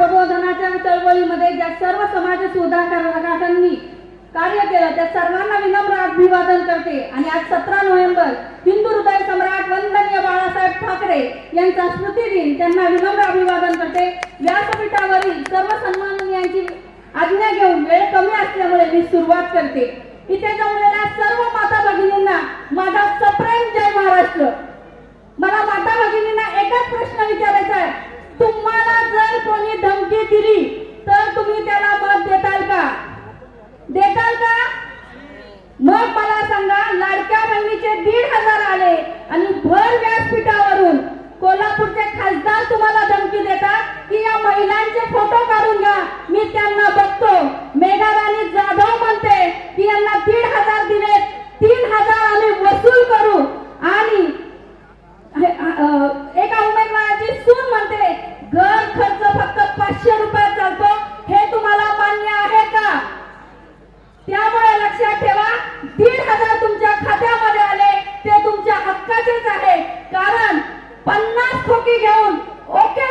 प्रबोधनाच्या चळवळीमध्ये ज्या सर्व समाज सुधारकांनी कार्य केलं त्या सर्वांना विनम्र अभिवादन करते. आणि आज सतरा नोव्हेंबर हिंदू हृदय सम्राट वंदनीय बाळासाहेब ठाकरे यांचा स्मृती दिन त्यांना विनम्र अभिवादन करते. व्यासपीठावरील सर्व सन्माननीयांची आज्ञा घेऊन वेळ कमी असल्यामुळे मी सुरुवात करते. इथे जमलेल्या सर्व माता भगिनींना माझा सप्रेम जय महाराष्ट्र. मला माता भगिनींना एकच प्रश्न विचारायचा आहे. तुम्हाला जर कोणी धमकी दिली तर तुम्ही त्याला मत देताल का? देताल का? मग मला सांगा लाडक्या बहिणीचे दीड हजार आले आणि भर व्यासपीठावरून कोल्हापूरचे खासदार तुम्हाला धमकी देतात की या महिलांचे फोटो काढून घ्या मी त्यांना बघतो.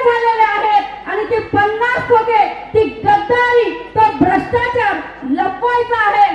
झालेले आहेत. आणि ते पन्नास टोके ती गद्दारी तो भ्रष्टाचार लपवायचा आहे.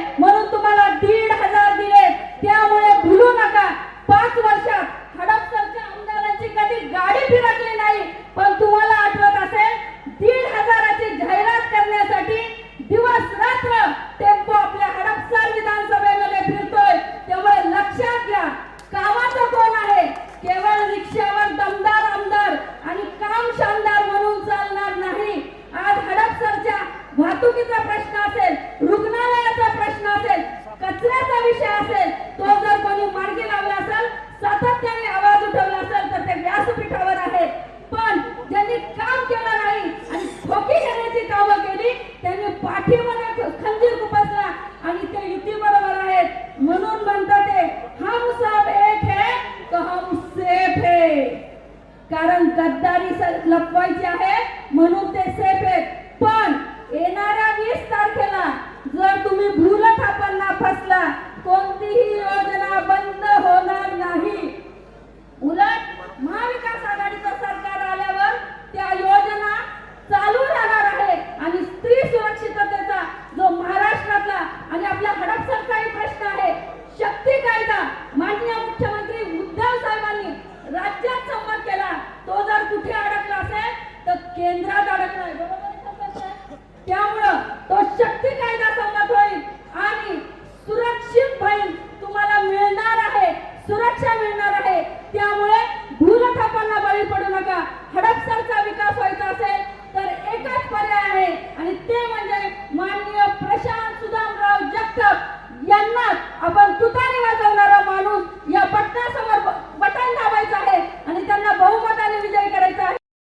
लपवायची आहे. म्हणून ते सेफ ಸರ್ಕಾರ